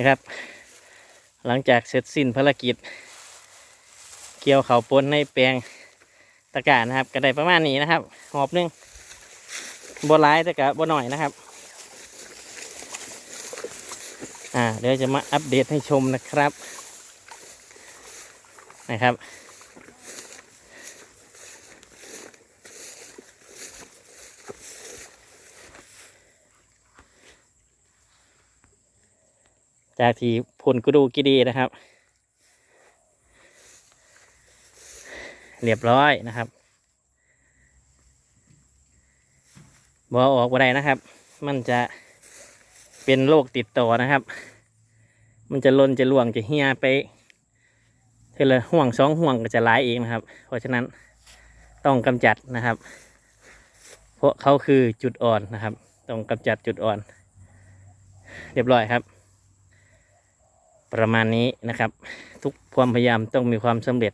นะครับ หลังจากเสร็จสิ้นภารกิจ เกี่ยวเขาปนในแปลงตะกร้านะครับก็ได้ประมาณนี้นะครับหอบหนึงบัร้ายแต่กะบัหน่อยนะครับ อ่าเดี๋ยวจะมาอัปเดตให้ชมนะครับนะครับ จากที่พลกุดูกิดีนะครับ เรียบร้อยนะครับบอออกบ่ได้นะครับ มันจะเป็นโรคติดต่อนะครับ มันจะลนจะหลวงจะเฮียไปเทอละห่วงสองห่วงก็จะร้ายเองนะครับ เพราะฉะนั้นต้องกำจัดนะครับ เพราะเขาคือจุดอ่อนนะครับ ต้องกำจัดจุดอ่อน เรียบร้อยครับ ประมาณนี้นะครับ ทุกความพยายามต้องมีความสำเร็จ